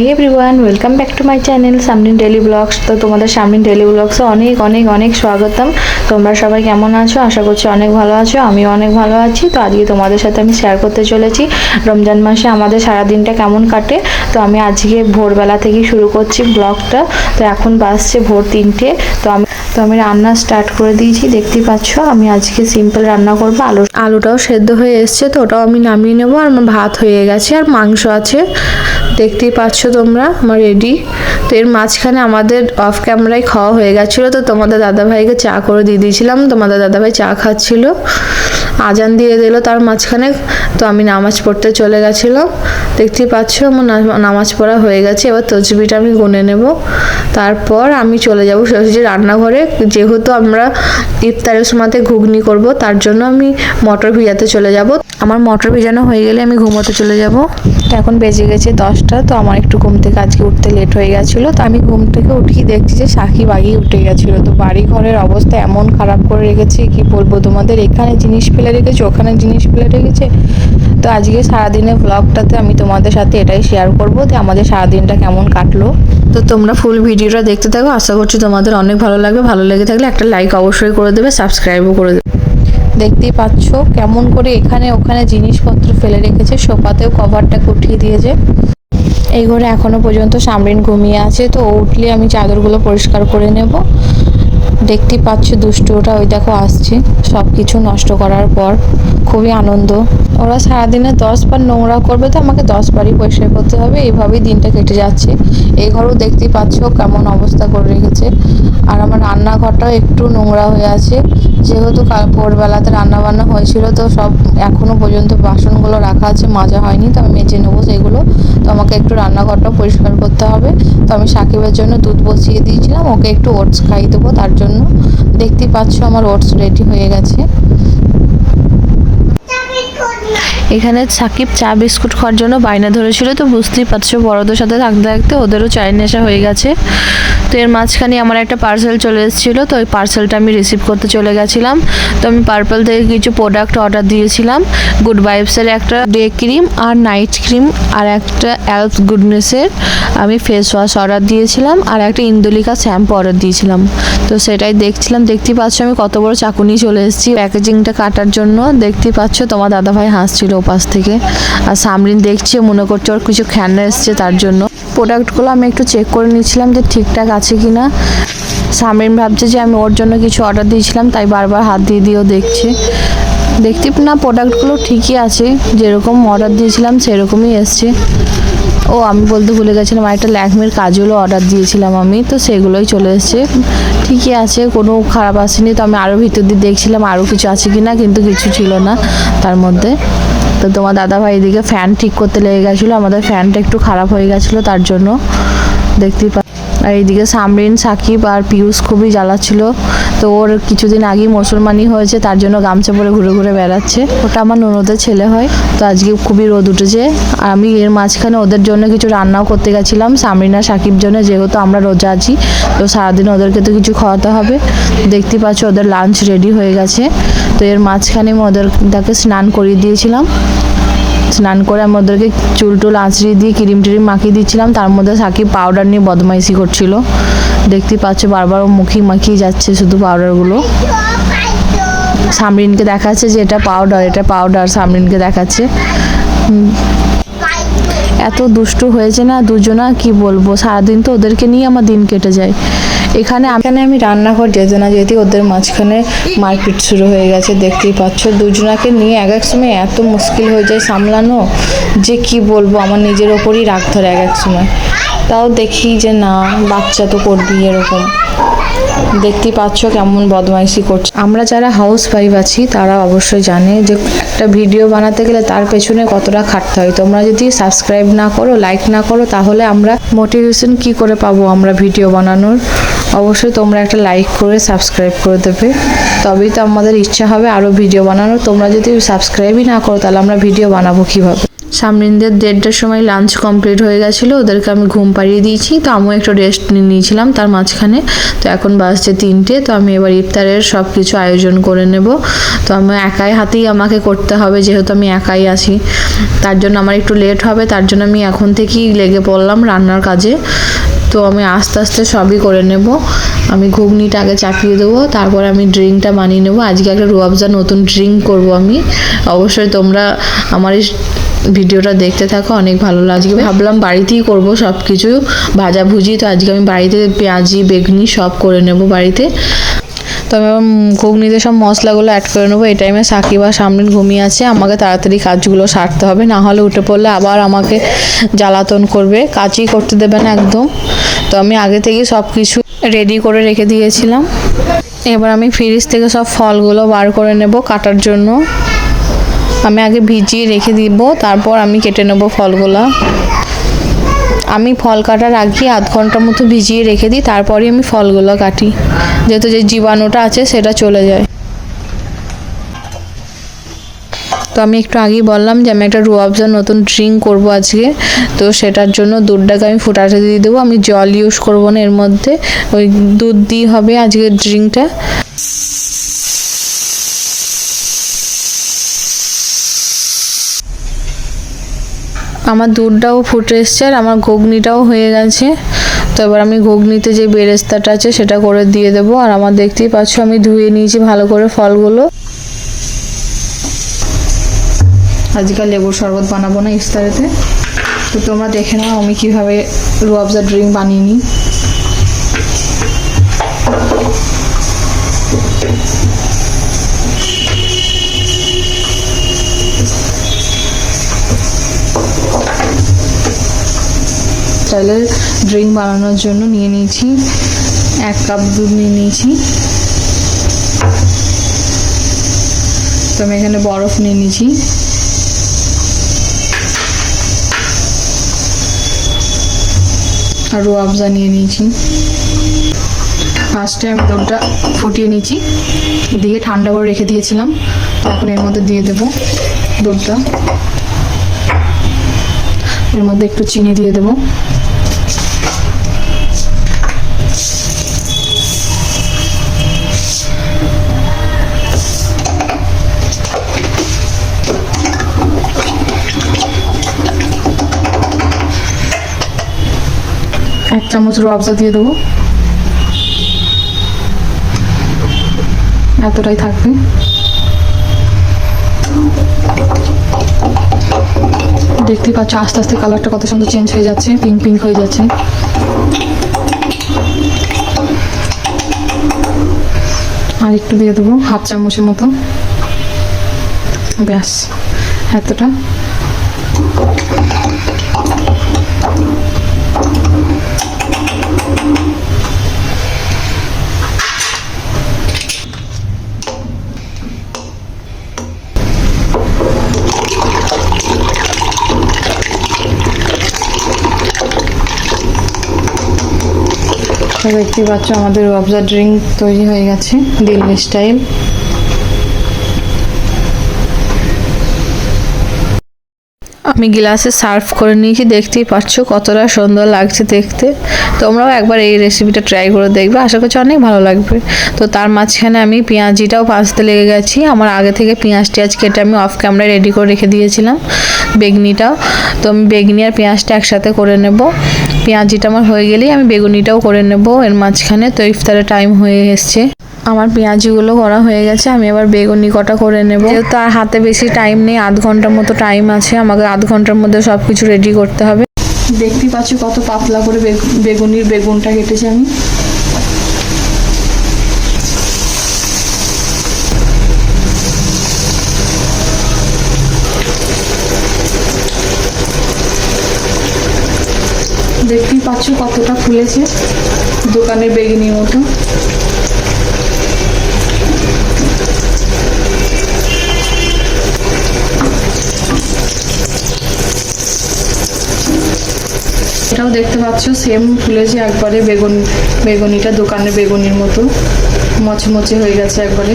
Hi everyone welcome back to my channel Samnin daily vlogs তো তোমাদের সামনিন daily ব্লগসে অনেক অনেক অনেক স্বাগতম। তোমরা সবাই কেমন আছো? আশা করছি অনেক ভালো আছো, আমিও অনেক ভালো আছি। তো আজকে তোমাদের সাথে আমি শেয়ার করতে চলেছি। রমজান মাসে আমাদের সারা দিনটা কেমন কাটে? তো আমি আজকে ভোরবেলা থেকেই শুরু করছি ব্লগটা তো এখন বাসছে ভোর তিনটে। তো আমি তো আমি রান্না স্টার্ট করে দিয়েছি, দেখতেই পাচ্ছ। আমি আজকে সিম্পল রান্না করব। আলু, আলুটাও সেদ্ধ হয়ে এসছে, তো ওটাও আমি নামিয়ে নেব। আর আমার ভাত হয়ে গেছে, আর মাংস আছে। দেখতেই পাচ্ছ তোমরা, আমার রেডি। তো এর মাঝখানে আমাদের অফ ক্যামেরায় খাওয়া হয়ে গেছিল, তো তোমাদের দাদাভাইকে চা করে দিয়ে দিয়েছিলাম। তোমাদের দাদাভাই চা খাচ্ছিল, আজান দিয়ে দিল তার মাঝখানে, তো আমি নামাজ পড়তে চলে গেছিলাম। দেখতেই পাচ্ছ আমার নামাজ পড়া হয়ে গেছে, এবার তসবিটা আমি গুনে নেব। তারপর আমি চলে যাব সোজাসুজি রান্নাঘরে, যেহেতু আমরা ইফতারের সময়তে ঘুগনি করব, তার জন্য আমি মটর ভিজাতে চলে যাব। আমার মটর ভিজানো হয়ে গেলে আমি ঘুমোতে চলে যাব। তো এখন বেজে গেছে দশটা, তো আমার একটু ঘুম থেকে আজকে উঠতে লেট হয়ে গেছিল। তো আমি ঘুম থেকে উঠেই দেখছি যে সাকিব আগেই উঠে গেছিল। তো বাড়ি ঘরের অবস্থা এমন খারাপ করে রেখেছে, কি বলব তোমাদের? এখানে জিনিস ফেলে রেখেছে, ওখানে জিনিস ফেলে রেখেছে। তো আজকে সারাদিনের ব্লগটাতে আমি তোমাদের সাথে এটাই শেয়ার করব যে আমাদের সারাদিনটা কেমন কাটলো। তো তোমরা ফুল ভিডিওটা দেখতে থাকো। আশা করছি তোমাদের অনেক ভালো লাগবে। ভালো লেগে থাকলে একটা লাইক অবশ্যই করে দেবে সাবস্ক্রাইবও করে দেবে। দেখতেই পাচ্ছ কেমন করে এখানে ওখানে জিনিসপত্র ফেলে রেখেছে, সোফাতেও কভারটা উঠিয়ে দিয়েছে। এই ঘরে এখনও পর্যন্ত সামরিন ঘুমিয়ে আছে, তো উঠলে আমি চাদরগুলো পরিষ্কার করে নেব। দেখতেই পাচ্ছ দুষ্টু ওটা ওই দেখো আসছে। সব কিছু নষ্ট করার পর খুবই আনন্দ। ওরা সারাদিনে দশ বার নোংরা করবে তো আমাকে দশ বারই পরিষ্কার করতে হবে এইভাবেই দিনটা কেটে যাচ্ছে। এই ঘরেও দেখতেই পাচ্ছ কেমন অবস্থা করে রেখেছে। আর আমার রান্নাঘরটাও একটু নোংরা হয়ে আছে। যেহেতু কাল ভোরবেলাতে রান্না বান্না হয়েছিল, তো সব এখনও পর্যন্ত বাসনগুলো রাখা আছে, মাজা হয়নি, তো আমি মেজে নেব সেগুলো। তো আমাকে একটু রান্নাঘরটাও পরিষ্কার করতে হবে। তো আমি সাকিবের জন্য দুধ বসিয়ে দিয়েছিলাম, ওকে একটু ওটস খাইয়ে দেবো তার জন্য। দেখতে পাচ্ছ আমার ওটস রেডি হয়ে গেছে। এখানে সাকিব চা বিস্কুট খাওয়ার জন্য বায়না ধরেছিল, তো বুঝতেই পারছ বড়দের সাথে থাকতে থাকতে ওদেরও চায়ের নেশা হয়ে গেছে। তো এর মাঝখানে আমার একটা পার্সেল চলে এসেছিল, তো ওই পার্সেলটা আমি রিসিভ করতে চলে গেছিলাম। তো আমি পার্পল থেকে কিছু প্রোডাক্ট অর্ডার দিয়েছিলাম গুড ভাইবসের একটা ডে ক্রিম আর নাইট ক্রিম আর একটা অ্যালফ গুডনেসের আমি ফেস ওয়াশ অর্ডার দিয়েছিলাম আর একটা ইন্দুলিকা শ্যাম্পু অর্ডার দিয়েছিলাম। তো সেটাই দেখছিলাম, দেখতেই পাচ্ছ আমি কত বড় চাকু নিয়ে চলে এসেছি। প্যাকেজিংটা কাটার জন্য দেখতেই পাচ্ছ তোমার দাদাভাই হাসছিল। ওপাশ থেকে। আর সামরিন দেখছে, মনে করছে ওর কিছু খেলনা এসছে তার জন্য। প্রোডাক্টগুলো আমি একটু চেক করে নিয়েছিলাম যে ঠিকঠাক আছে কি না সামরিন ভাবছে যে আমি ওর জন্য কিছু অর্ডার দিয়েছিলাম, তাই বারবার হাত দিয়ে দিয়েও দেখছে। দেখতে না প্রোডাক্টগুলো ঠিকই আছে। যেরকম অর্ডার দিয়েছিলাম, সেরকমই এসছে। ও, আমি বলতে ভুলে গেছিলাম একটা ল্যাকমির কাজগুলো অর্ডার দিয়েছিলাম আমি, তো সেগুলোই চলে এসছে। ঠিকই আছে, কোনো খারাপ আসেনি, তো আমি আরও ভিতর দিয়ে দেখছিলাম আরও কিছু আছে কি না কিন্তু কিছু ছিল না তার মধ্যে। তো তোমার দাদা ভাই এদিকে ফ্যান ঠিক করতে লেগে গেছিল, আমাদের ফ্যানটা একটু খারাপ হয়ে গেছিল তার জন্য। দেখতেই পা আর এইদিকে সামরিন, সাকিব আর পিয়ুষ খুবই জ্বালাচ্ছিল। তো ওর কিছুদিন আগেই মুসলমানি হয়েছে, তার জন্য গামছা পরে ঘুরে ঘুরে বেড়াচ্ছে। ওটা আমার ননদের ছেলে হয়, তো আজকে খুবই রোদ উঠেছে। আর আমি এর মাঝখানে ওদের জন্য কিছু রান্নাও করতে গেছিলাম, সামরিন আর সাকিব জন্য, যেহেতু আমরা রোজা আছি, তো সারাদিন ওদেরকে তো কিছু খাওয়াতে হবে। দেখতে পাচ্ছ ওদের লাঞ্চ রেডি হয়ে গেছে। তো এর মাঝখানে আমি তাকে স্নান করিয়ে দিয়েছিলাম। স্নান করে আমি ওদেরকে চুল টুল আঁচড়িয়ে দিয়ে ক্রিম টিরিম মাখিয়ে দিচ্ছিলাম। তার মধ্যে সাকিব পাউডার নিয়ে বদমাইশি করছিল। দেখতে পাচ্ছ বারবার মুখি মাখিয়ে যাচ্ছে শুধু পাউডারগুলো সামরিনকে দেখাচ্ছে যে এটা পাউডার এটা পাউডার সামরিনকে দেখাচ্ছে। এত দুষ্টু হয়েছে না দুজনা, কি বলব? সারাদিন তো ওদেরকে নিয়ে আমার দিন কেটে যায়। এখানে এখানে আমি রান্নাঘর যেতে না যেতে ওদের মাঝখানে মারপিট শুরু হয়ে গেছে, দেখতেই পাচ্ছ। দুজনাকে নিয়ে এক এক সময় এত মুশকিল হয়ে যায় সামলানো, যে কি বলব? আমার নিজের ওপরই রাগ ধরে এক এক সময়। তাও দেখি যে না, বাচ্চা তো করবি এরকম। দেখতেই পাচ্ছ কেমন বদমাইশি করছে। আমরা যারা হাউস ওয়াইফ আছি, তারা অবশ্যই জানে যে একটা ভিডিও বানাতে গেলে তার পেছনে কতটা খাটতে হয়। তোমরা যদি সাবস্ক্রাইব না করো লাইক না করো, তাহলে আমরা মোটিভেশন কি করে পাবো আমরা ভিডিও বানানোর? অবশ্যই তোমরা একটা লাইক করে সাবস্ক্রাইব করে দেবে। তবেই তো আমাদের ইচ্ছা হবে আরও ভিডিও বানানোর। তোমরা যদি সাবস্ক্রাইবই না করো, তাহলে আমরা ভিডিও বানাবো কীভাবে? সামরিনদের দেড়টার সময় লাঞ্চ কমপ্লিট হয়ে গেছিল, ওদেরকে আমি ঘুম পাড়িয়ে দিয়েছি। তো আমিও একটু রেস্ট নিয়ে নিয়েছিলাম তার মাঝখানে। তো এখন বাজছে তিনটে, তো আমি এবার ইফতারের সব কিছু আয়োজন করে নেব। তো আমি একাই হাতেই আমাকে করতে হবে, যেহেতু আমি একাই আছি। তার জন্য আমার একটু লেট হবে, তার জন্য আমি এখন থেকেই লেগে পড়লাম রান্নার কাজে। তো আমি আস্তে আস্তে সবই করে নেব। আমি ঘুগনিটা আগে চাপিয়ে দেবো, তারপর আমি ড্রিঙ্কটা বানিয়ে নেব। আজকে একটা রুয়াবজা নতুন ড্রিঙ্ক করব আমি। অবশ্যই তোমরা আমার এই ভিডিওটা দেখতে থাকো, অনেক ভালো লাগবে। ভাবলাম বাড়িতেই করব সব কিছু ভাজাভুজি তো আজকে আমি বাড়িতে পেঁয়াজি, বেগুনি সব করে নেব বাড়িতে। তো আমি এবার ঘুগনিতে সব মশলাগুলো অ্যাড করে নেব। এই টাইমে সাকিব সামনে ঘুমিয়ে আছে, আমাকে তাড়াতাড়ি কাজগুলো সারতে হবে, না হলে উঠে পড়লে আবার আমাকে জ্বালাতন করবে। কাজই করতে দেবে না একদম। তো আমি আগে থেকে সব কিছু রেডি করে রেখে দিয়েছিলাম। এবার আমি ফ্রিজ থেকে সব ফলগুলো বার করে নেব কাটার জন্য। আমি আগে ভিজিয়ে রেখে দিব, তারপর আমি কেটে নেব ফলগুলা। আমি ফল কাটার আগে আধ ঘণ্টা মতো ভিজিয়ে রেখে দিই তারপরে আমি ফলগুলো কাটি। যেহেতু যে জীবাণুটা আছে, সেটা চলে যায়। তো আমি একটু আগেই বললাম যে আমি একটা রুয়াবজা নতুন ড্রিঙ্ক করব আজকে। তো সেটার জন্য দুধটাকে আমি ফুটাতে দিয়ে দেবো। আমি জল ইউজ করব না এর মধ্যে। ওই দুধ দিয়ে হবে আজকে ড্রিঙ্কটা। আমার দুধটাও ফুটে এসছে আর আমার ঘুগনিটাও হয়ে গেছে। তো এবার আমি ঘুগনিতে যে বেরেস্তাটা আছে সেটা করে দিয়ে দেবো। আর আমার দেখতেই পাচ্ছ আমি ধুয়ে নিয়েছি ভালো করে ফলগুলো। আজকাল লেবুর শরবত বানাবো না ইফতারেতে। তো তোমরা দেখে নাও আমি কীভাবে রুয়াবজা ড্রিঙ্ক বানিয়ে নিই। চাইলে ড্রিঙ্ক বানানোর জন্য নিয়ে নিয়েছি। এক কাপ দুধ নিয়ে নিয়েছি। তো আমি এখানে বরফ নিয়ে নিয়েছি। আর রুয়াবজা নিয়ে নিয়েছি। ফার্স্টে আমি দুধটা ফুটিয়ে নিয়েছি। দিয়ে ঠান্ডা করে রেখে দিয়েছিলাম। তখন এর মধ্যে দিয়ে দেবো দুধটা। এর মধ্যে একটু চিনি দিয়ে দেবো। এক চামচ রবজা দিয়ে দেবো। এতটাই থাকবে। দেখতেই পাচ্ছ, আস্তে আস্তে কালারটা কত সুন্দর চেঞ্জ হয়ে যাচ্ছে পিঙ্ক পিঙ্ক হয়ে যাচ্ছে। আর একটু দিয়ে দেবো, হাফ চামচের মতো। ব্যাস, এতটা। তো দেখতেই পাচ্ছ আমাদের রবজা ড্রিঙ্ক তৈরি হয়ে গেছে দিল্লি স্টাইল। আমি গ্লাসে সার্ভ করে নিয়েছি, দেখতেই পাচ্ছ কতটা সুন্দর লাগছে দেখতে। তোমরাও একবার এই রেসিপিটা ট্রাই করে দেখবে, আশা করছি অনেক ভালো লাগবে। তো তার মাঝখানে আমি পেঁয়াজিটাও ভাজতে লেগে গেছি, আমার আগে থেকে পেঁয়াজ টিয়াজ কেটে আমি অফ ক্যামেরায় রেডি করে রেখে দিয়েছিলাম। বেগনিটাও। তো আমি বেগনি আর পেঁয়াজটা একসাথে করে নেব। পেঁয়াজিটা আমার হয়ে গেলেই আমি বেগুনিটাও করে নেব। এর মাঝখানে তো ইফতারের টাইম হয়ে এসছে। আমার পেঁয়াজিগুলো করা হয়ে গেছে, আমি এবার বেগুনি কটা করে নেব। যেহেতু আর হাতে বেশি টাইম নেই, আধ ঘণ্টার মতো টাইম আছে, আমাকে আধ ঘণ্টার মধ্যে সব কিছু রেডি করতে হবে। দেখতে পাচ্ছি কত পাতলা করে বেগুনির বেগুনটা কেটেছি আমি। দেখতেই পাচ্ছ কতটা ফুলেছে দোকানের বেগুনির মতো। এটাও দেখতে পাচ্ছ সেম ফুলেছে একবারে বেগুন, বেগুনিটা দোকানের বেগুনির মতো। মচমচে হয়ে গেছে একবারে।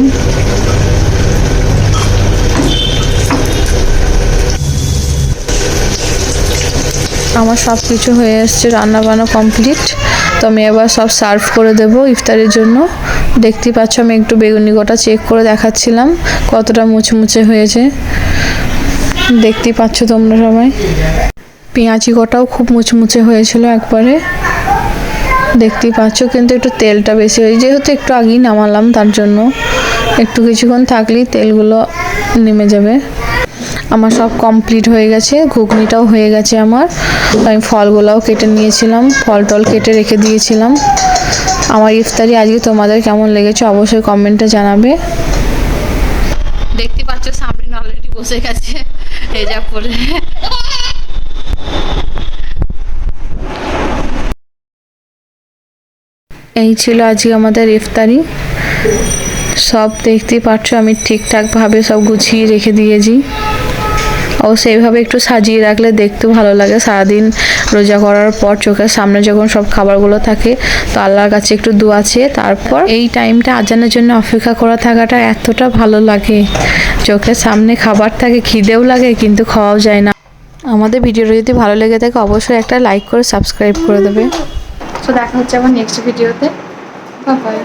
আমার সব কিছু হয়ে এসছে রান্না বান্না কমপ্লিট তো আমি এবার সব সার্ভ করে দেব ইফতারের জন্য। দেখতেই পাচ্ছ, আমি একটু বেগুনি গোটা চেক করে দেখাচ্ছিলাম, কতটা মুচমুচে হয়েছে। দেখতেই পাচ্ছ তোমরা সবাই। পেঁয়াজি গোটাও খুব মুচমুচে হয়েছিল একবারে। দেখতেই পাচ্ছ, কিন্তু একটু তেলটা বেশি হয়েছে। যেহেতু একটু আগেই নামালাম, তার জন্য একটু কিছুক্ষণ থাকলেই তেলগুলো নেমে যাবে। আমার সব কমপ্লিট হয়ে গেছে ঘুগনিটাও হয়ে গেছে আমার। আমি ফলগুলোও কেটে নিয়েছিলাম ফল টল কেটে রেখে দিয়েছিলাম। আমার ইফতারি আজকে তোমাদের কেমন লেগেছে অবশ্যই কমেন্টে জানাবে। দেখতে পাচ্ছ সামনে অলরেডি বসে গেছে হেজাব পরে। এই ছিল আজকে আমাদের ইফতারি। সব দেখতেই পাচ্ছ আমি ঠিকঠাকভাবে সব গুছিয়ে রেখে দিয়েছি। ও সেইভাবে একটু সাজিয়ে রাখলে দেখতে ভালো লাগে। সারাদিন রোজা করার পর চোখের সামনে যখন সব খাবারগুলো থাকে, তো আল্লাহর কাছে একটু দোয়া চেয়ে তারপর এই টাইমটা আজানের জন্য অপেক্ষা করা থাকাটা এতটা ভালো লাগে। চোখের সামনে খাবার থাকে, খিদেও লাগে, কিন্তু খাওয়াও যায় না। আমাদের ভিডিওটা যদি ভালো লেগে থাকে, অবশ্যই একটা লাইক করে, সাবস্ক্রাইব করে দেবে। তো দেখা হচ্ছে আমার নেক্সট ভিডিওতে বাই